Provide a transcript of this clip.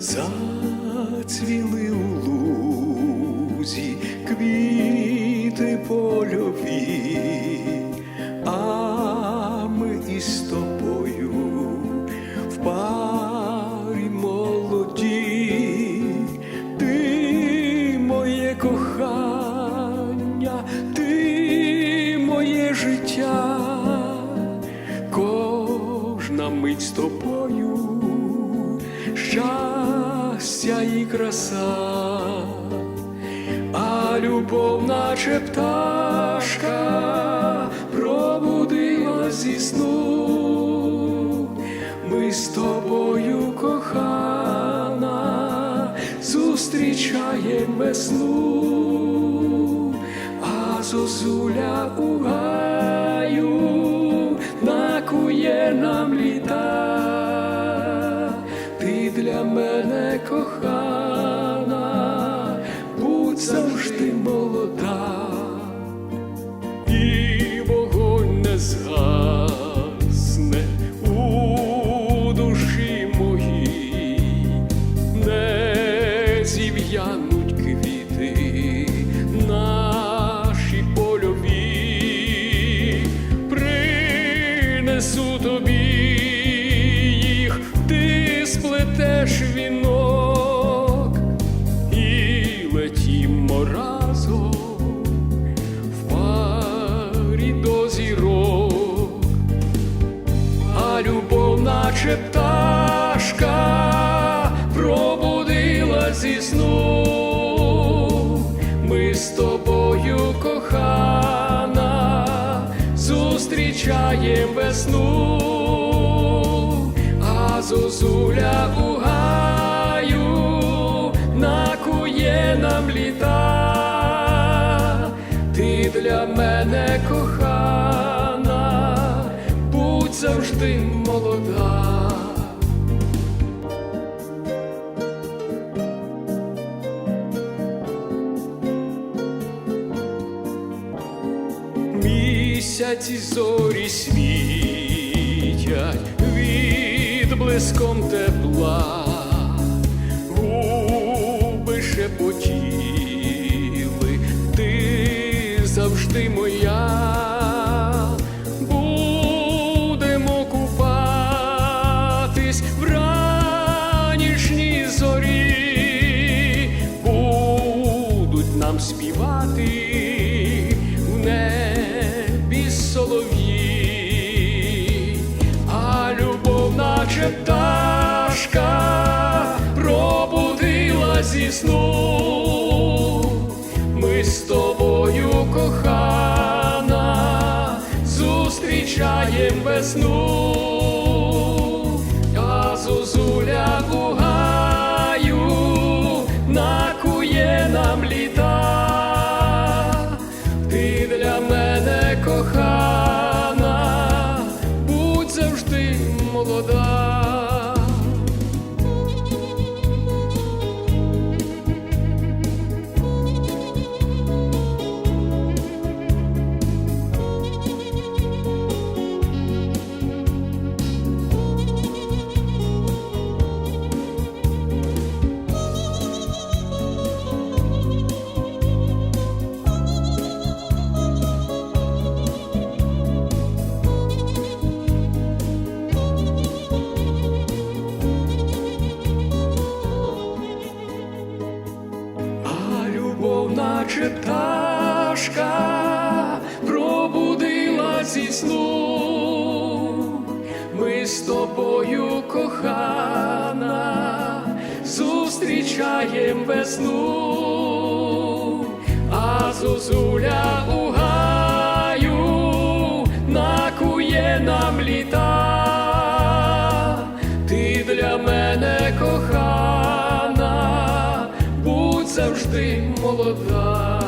Зацвіли у лузі квіти польові, а ми із тобою в парі молоді, ти моє кохання, ти моє життя, кожна мить з тобою щастя і краса, а любов, наче пташка, пробудила зі сну. Ми з тобою, кохана, зустрічаємо весну, а зозуля у гаю накує нам літа. Мене кохана, будь завжди молода, наче пташка, пробудила зі сну. Ми з тобою, кохана, зустрічаєм весну, а зозуля у гаю накує нам літа. Ти для мене кохана, завжди молода. Місяці зорі світять відблиском тепла, купатись в ранішній зорі, будуть нам співати в небі солов'ї, а любов, наче пташка, пробудила зі сну. Ми з тобою, кохана, зустрічаєм весну, накує наче пташка, пробудила зі сну. Ми з тобою, кохана, зустрічаєм весну, а зозуля ти молода.